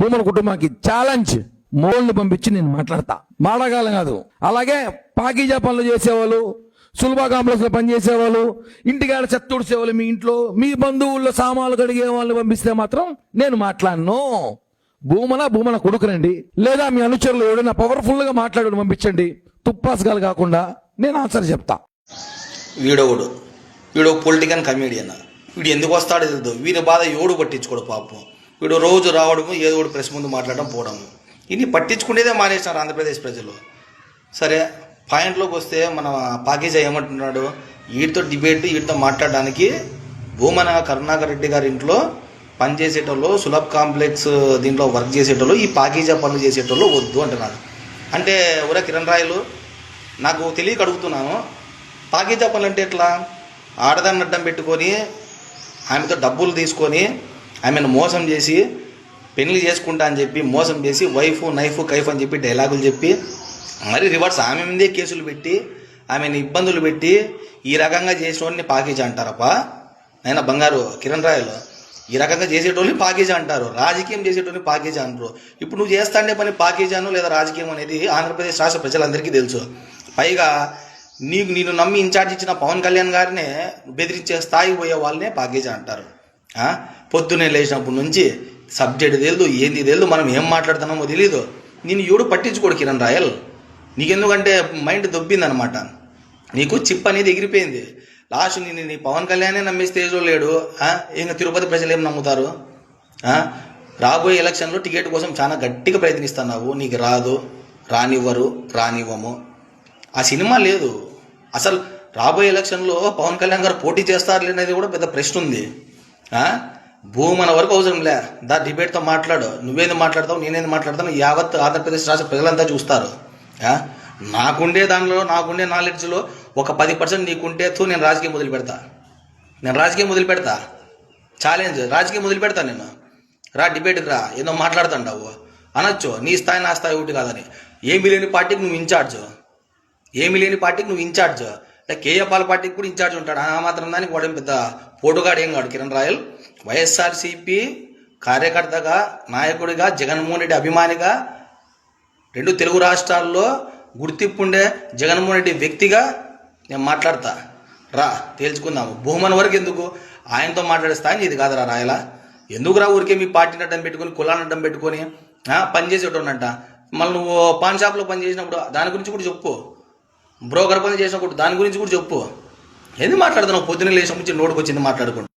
భూమన కుటుంబానికి ఛాలెంజ్ మోల్ని పంపించి నేను మాట్లాడతా. మాడగాలం కాదు. అలాగే పాకీజా పనులు చేసేవాళ్ళు సులభ కాంప్లెక్స్లో పనిచేసేవాళ్ళు ఇంటికాడ చెత్త తుడిసేవాళ్ళు మీ ఇంట్లో మీ బంధువుల్లో సామాన్లు కడిగే వాళ్ళని పంపిస్తే మాత్రం నేను మాట్లాడను. భూమన భూమన కొడుకునండి. లేదా మీ అనుచరులు ఎవడైనా పవర్ఫుల్గా మాట్లాడు పంపించండి. తుప్పాసుగాలు కాకుండా నేను ఆన్సర్ చెప్తా. వీడోడు వీడు పొలిటికల్ కమేడియన్ వీడు ఎందుకు వస్తాడో తెలియదు వీరి బాధ ఎవడు పట్టించుకోడు పాపం. వీడు రోజు రావడము ఏదో ఒకటి ప్రెస్ ముందు మాట్లాడడం పోవడము ఇన్ని పట్టించుకునేదే మానేసినారు ఆంధ్రప్రదేశ్ ప్రజలు. సరే పాయింట్లోకి వస్తే మన పాకేజా ఏమంటున్నాడు? వీటితో డిబేట్ వీటితో మాట్లాడడానికి భూమన కరుణాకర్ రెడ్డి గారి ఇంట్లో పనిచేసేటోళ్ళు సులభ్ కాంప్లెక్స్ దీంట్లో వర్క్ చేసేటోళ్ళు ఈ పాకేజా పనులు చేసేటోళ్ళు వద్దు అంటున్నారు అంటే ఒరే కిరణ్ రాయలు నాకు తెలియక అడుగుతున్నాను. పాకీజా పనులు అంటే ఎట్లా? ఆడదాన్ని అడ్డం పెట్టుకొని ఆమెతో డబ్బులు తీసుకొని ఆమెను మోసం చేసి పెళ్ళి చేసుకుంటా అని చెప్పి మోసం చేసి వైఫ్ నైఫ్ కైఫ్ అని చెప్పి డైలాగులు చెప్పి మరి రివర్స్ ఆమె మీదే కేసులు పెట్టి ఆమెను ఇబ్బందులు పెట్టి ఈ రకంగా చేసేవాడిని పాకేజీ అంటారప్పా? నైనా బంగారు కిరణ్ రాయలు ఈ రకంగా చేసేటోళ్ళని పాకీజా అంటారు. రాజకీయం చేసేటోళ్ళని పాకేజీ అంటారు. ఇప్పుడు నువ్వు చేస్తాండే పని పాకీజాను లేదా రాజకీయం అనేది ఆంధ్రప్రదేశ్ రాష్ట్ర ప్రజలందరికీ తెలుసు. పైగా నీకు నేను నమ్మి ఇన్ఛార్జ్ ఇచ్చిన పవన్ కళ్యాణ్ గారినే బెదిరించే స్థాయి పోయే వాళ్ళనే పాకేజీ అంటారు. పొద్దునే పొద్దున్నే లేచినప్పటి నుంచి సబ్జెక్ట్ తెలియదు ఏంది తెలియదు మనం ఏం మాట్లాడుతున్నామో తెలియదు నేను ఎవడు పట్టించుకోడు కిరణ్ రాయల్. నీకెందుకంటే మైండ్ దొబ్బిందనమాట. నీకు చిప్ అనేది ఎగిరిపోయింది. లాస్ట్ నేను నీ పవన్ కళ్యాణే నమ్మే స్టేజ్లో లేడు. ఇంకా తిరుపతి ప్రజలు ఏం నమ్ముతారు? రాబోయే ఎలక్షన్లో టికెట్ కోసం చాలా గట్టిగా ప్రయత్నిస్తున్నావు. నీకు రాదు రానివ్వరు రానివ్వము. ఆ సినిమా లేదు. అసలు రాబోయే ఎలక్షన్లో పవన్ కళ్యాణ్ గారు పోటీ చేస్తారు అనేది కూడా పెద్ద ప్రశ్న ఉంది. భూమన వరకు అవసరం లే. దా డిబేట్తో మాట్లాడు. నువ్వేంది మాట్లాడతావు నేనేది మాట్లాడతాను యావత్ ఆంధ్రప్రదేశ్ రాష్ట్ర ప్రజలంతా చూస్తారు. నాకుండే దానిలో నాకుండే నాలెడ్జ్లో ఒక పది పర్సెంట్ నీకుంటే తో నేను రాజకీయం మొదలు పెడతా నేను రాజకీయం మొదలు పెడతా ఛాలెంజ్ రాజకీయం మొదలు పెడతా నేను. రా డిబేట్కి రా. ఏదో మాట్లాడుతుంటావు అనొచ్చు నీ స్థాయి నా స్థాయి ఒకటి కాదని. ఏమి లేని పార్టీకి నువ్వు ఇన్ఛార్జ్. ఏమి లేని పార్టీకి నువ్వు ఇన్ఛార్జ్. అంటే కేఏ పార్టీకి కూడా ఇన్ఛార్జ్ ఉంటాడు. ఆ మాత్రం దానికి వాడేం పెద్ద పోటుగాడు ఏం కాడు. కిరణ్ రాయల్ వైఎస్ఆర్సీపీ కార్యకర్తగా నాయకుడిగా జగన్మోహన్ రెడ్డి అభిమానిగా రెండు తెలుగు రాష్ట్రాల్లో గుర్తింపు ఉండే జగన్మోహన్ రెడ్డి వ్యక్తిగా నేను మాట్లాడతా. రా తేల్చుకుందాము. భూమన్ వరకు ఎందుకు? ఆయనతో మాట్లాడే స్థాయి ఇది కాదురా రాయలా. ఎందుకు రా ఊరికే మీ పార్టీని అడ్డం పెట్టుకొని కులాన్ని అడ్డం పెట్టుకొని పనిచేసేటోనంట మళ్ళీ నువ్వు పాన్ షాప్లో పని చేసినప్పుడు దాని గురించి కూడా చెప్పు. బ్రోకర్ పని చేసినప్పుడు దాని గురించి కూడా చెప్పు. ఏంది మాట్లాడుతున్నావు? పొద్దున్న లేచి నుంచి నోటుకు వచ్చింది మాట్లాడుకుంటా.